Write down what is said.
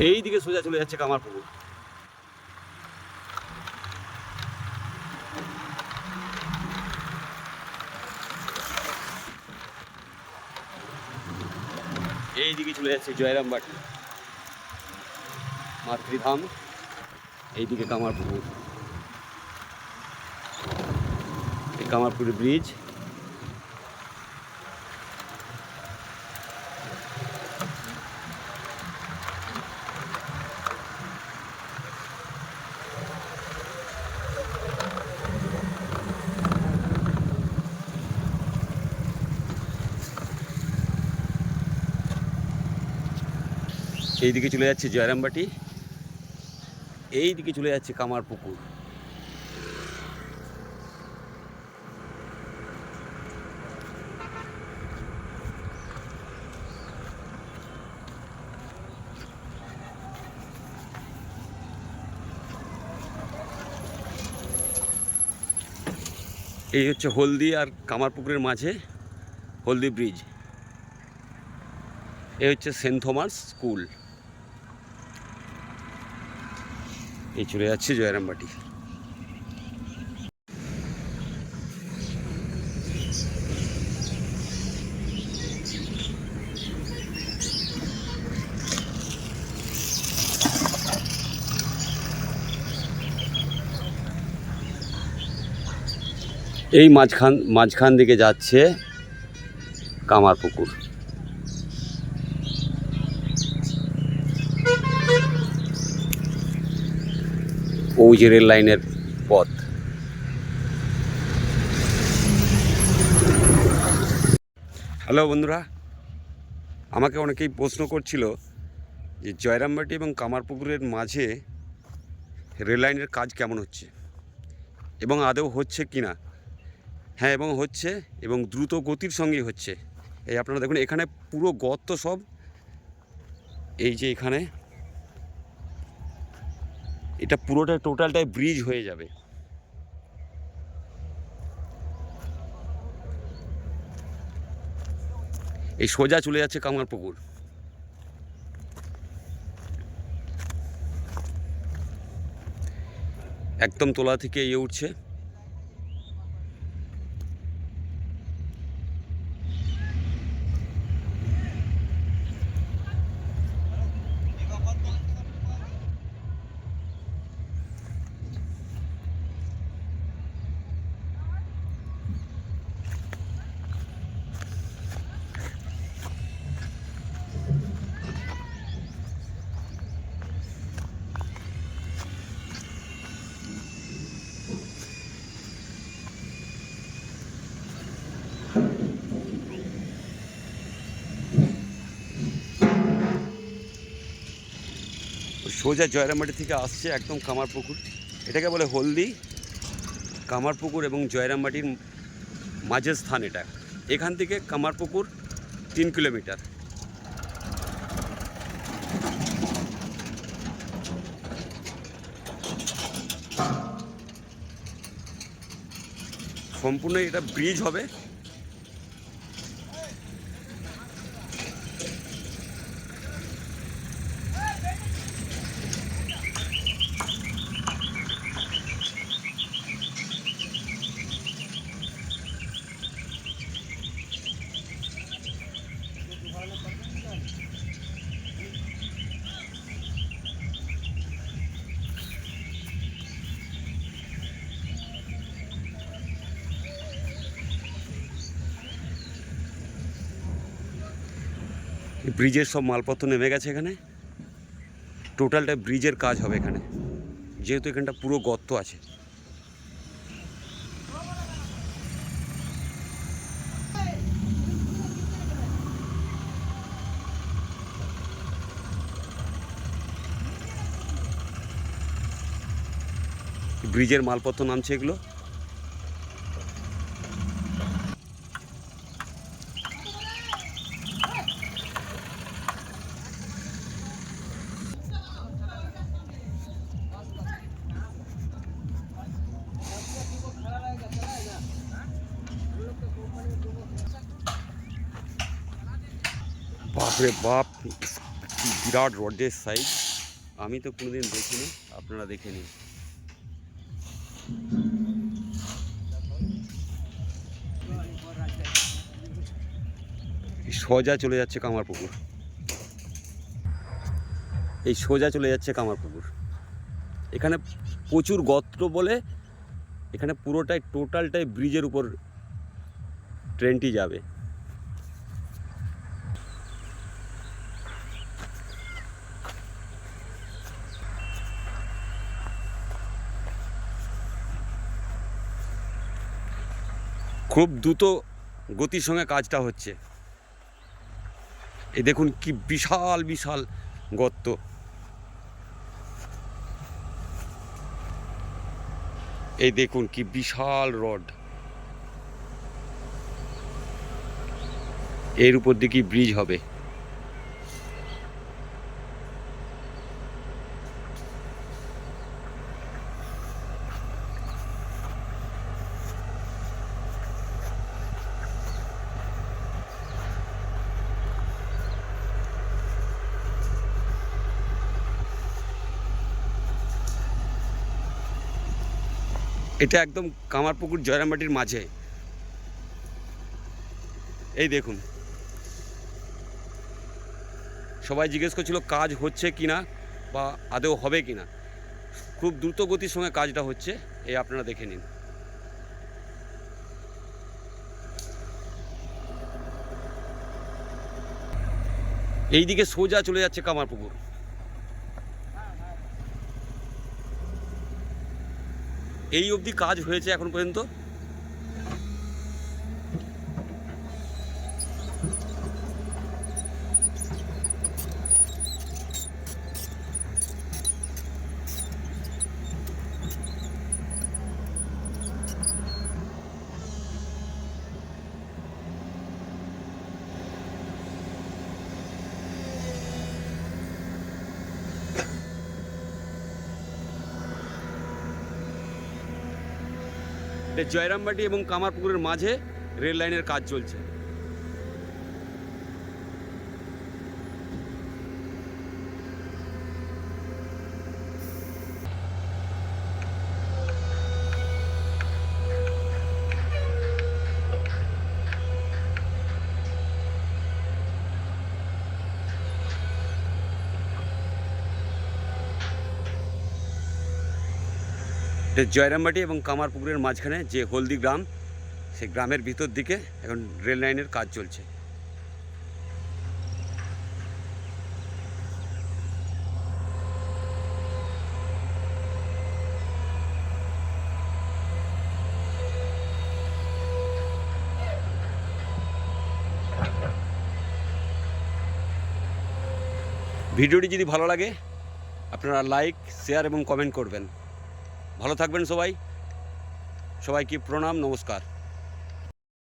এই দিকে সোজা চলে যাচ্ছে কামারপুকুর এই দিকে চলে যাচ্ছে জয়রামবাটি মাতৃধাম এইদিকে কামারপুকুর এই কামারপুরের ব্রিজ এই দিকে চলে যাচ্ছে জয়রামবাটি। এই দিকে চলে যাচ্ছে কামারপুকুর এই হচ্ছে হলদি আর কামারপুকুরের মাঝে হলদি ব্রিজ। এই হচ্ছে সেন্ট থমাস স্কুল। এই চলে যাচ্ছে জয়রামবাটি। এই মাঝখান মাঝখান দিকে যাচ্ছে কামারপুকুর। ওই যে রেল লাইনের পথ। হ্যালো বন্ধুরা, আমাকে অনেকেই প্রশ্ন করছিল যে জয়রামবাটি এবং কামারপুকুরের মাঝে রেল লাইনের কাজ কেমন হচ্ছে এবং আদৌ হচ্ছে কি না? হ্যাঁ এবং হচ্ছে এবং দ্রুত গতির সঙ্গেই হচ্ছে। এই আপনারা দেখুন, এখানে পুরো গর্ত সব, এই যে এখানে এটা পুরোটা টোটালটাই ব্রিজ হয়ে যাবে। এই সোজা চলে যাচ্ছে কামারপুকুর একদম তোলা থেকে ইয়ে উঠছে। সোজা জয়রামবাটি থেকে আসছে একদম কামারপুকুর। এটাকে বলে হলদি, কামারপুকুর এবং জয়রামবাটির মাঝের স্থান এটা। এখান থেকে কামারপুকুর তিন কিলোমিটার। সম্পূর্ণ এটা ব্রিজ হবে। ব্রিজের সব মালপত্র নেমে গেছে এখানে। টোটালটা ব্রিজের কাজ হবে এখানে। যেহেতু এখানটা পুরো গর্ত আছে। ব্রিজের মালপত্র নামছে এগুলো। বাপরে বাপ বিরাট রডের সাইজ আমি তো কোনোদিন দেখিনি, আপনারা দেখে নিন। সোজা চলে যাচ্ছে কামারপুকুর। এই সোজা চলে যাচ্ছে কামারপুকুর। এখানে প্রচুর গর্ত বলে এখানে পুরোটাই টোটালটাই ব্রিজের উপর ট্রেনটি যাবে। খুব দ্রুত গতির সঙ্গে কাজটা হচ্ছে। এই দেখুন কি বিশাল বিশাল গর্ত। এই দেখুন কি বিশাল রড। এর উপর দিয়ে কি ব্রিজ হবে। এটা একদম কামারপুকুর জয়রামবাটির মাঝে। এই দেখুন। সবাই জিজ্ঞেস করছিল, কাজ হচ্ছে কি না বা আদৌ হবে কি না খুব দ্রুত গতির সঙ্গে কাজটা হচ্ছে, এই আপনারা দেখে নিন। এইদিকে সোজা চলে যাচ্ছে কামারপুকুর। এই অবধি কাজ হয়েছে এখন পর্যন্ত। জয়রামবাটি এবং কামারপুকুরের মাঝে রেল লাইনের কাজ চলছে। জয়রামবাটি এবং কামারপুকুরের মাঝখানে যে হলদি গ্রাম, সেই গ্রামের ভিতর দিকে এখন রেল লাইনের কাজ চলছে। ভিডিওটি যদি ভালো লাগে, আপনারা লাইক, শেয়ার এবং কমেন্ট করবেন। ভালো থাকবেন সবাই সবাইকে প্রণাম নমস্কার